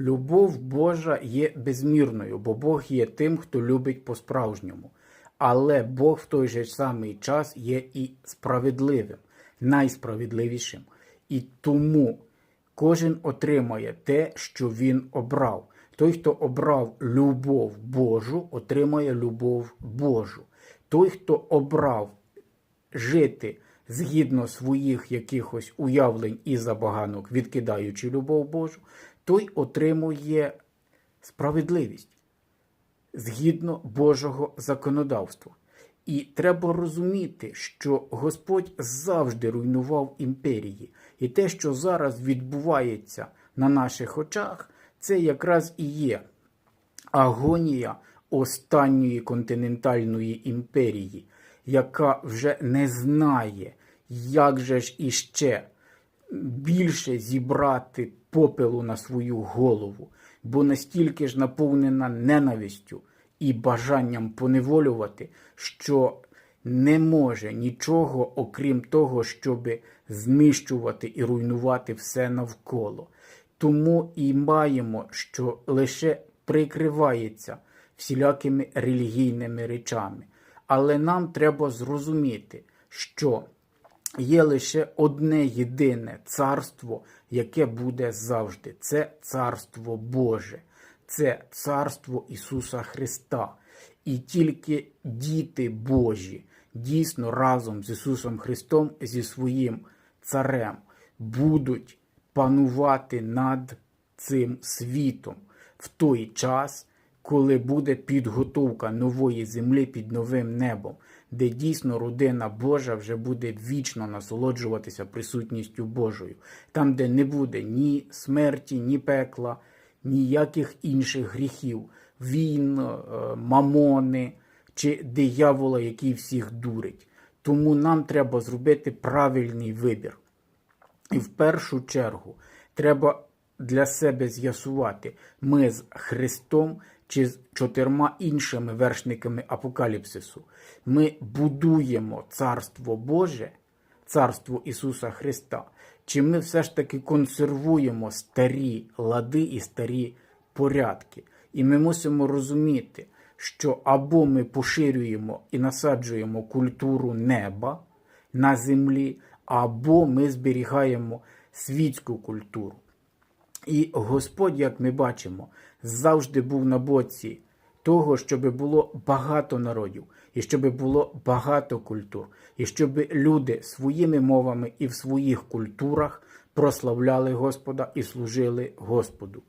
Любов Божа є безмірною, бо Бог є тим, хто любить по-справжньому. Але Бог в той же самий час є і справедливим, найсправедливішим. І тому кожен отримає те, що він обрав. Той, хто обрав любов Божу, отримає любов Божу. Той, хто обрав жити згідно своїх якихось уявлень і забаганок, відкидаючи любов Божу, той отримує справедливість згідно Божого законодавства. І треба розуміти, що Господь завжди руйнував імперії, і те, що зараз відбувається на наших очах, це якраз і є агонія останньої континентальної імперії, яка вже не знає, як же ж іще більше зібрати попелу на свою голову, бо настільки ж наповнена ненавистю і бажанням поневолювати, що не може нічого, окрім того, щоб знищувати і руйнувати все навколо. Тому і маємо, що лише прикривається всілякими релігійними речами. Але нам треба зрозуміти, що є лише одне єдине царство, яке буде завжди. Це царство Боже, це царство Ісуса Христа. І тільки діти Божі дійсно разом з Ісусом Христом, зі своїм царем, будуть панувати над цим світом в той час, коли буде підготовка нової землі під новим небом, де дійсно родина Божа вже буде вічно насолоджуватися присутністю Божою, там, де не буде ні смерті, ні пекла, ніяких інших гріхів, війн, е, мамони чи диявола, який всіх дурить. Тому нам треба зробити правильний вибір. І в першу чергу треба для себе з'ясувати, ми з Христом чи з чотирма іншими вершниками апокаліпсису. Ми будуємо Царство Боже, Царство Ісуса Христа, чи ми все ж таки консервуємо старі лади і старі порядки. І ми мусимо розуміти, що або ми поширюємо і насаджуємо культуру неба на землі, або ми зберігаємо світську культуру. І Господь, як ми бачимо, завжди був на боці того, щоб було багато народів, і щоб було багато культур, і щоб люди своїми мовами і в своїх культурах прославляли Господа і служили Господу.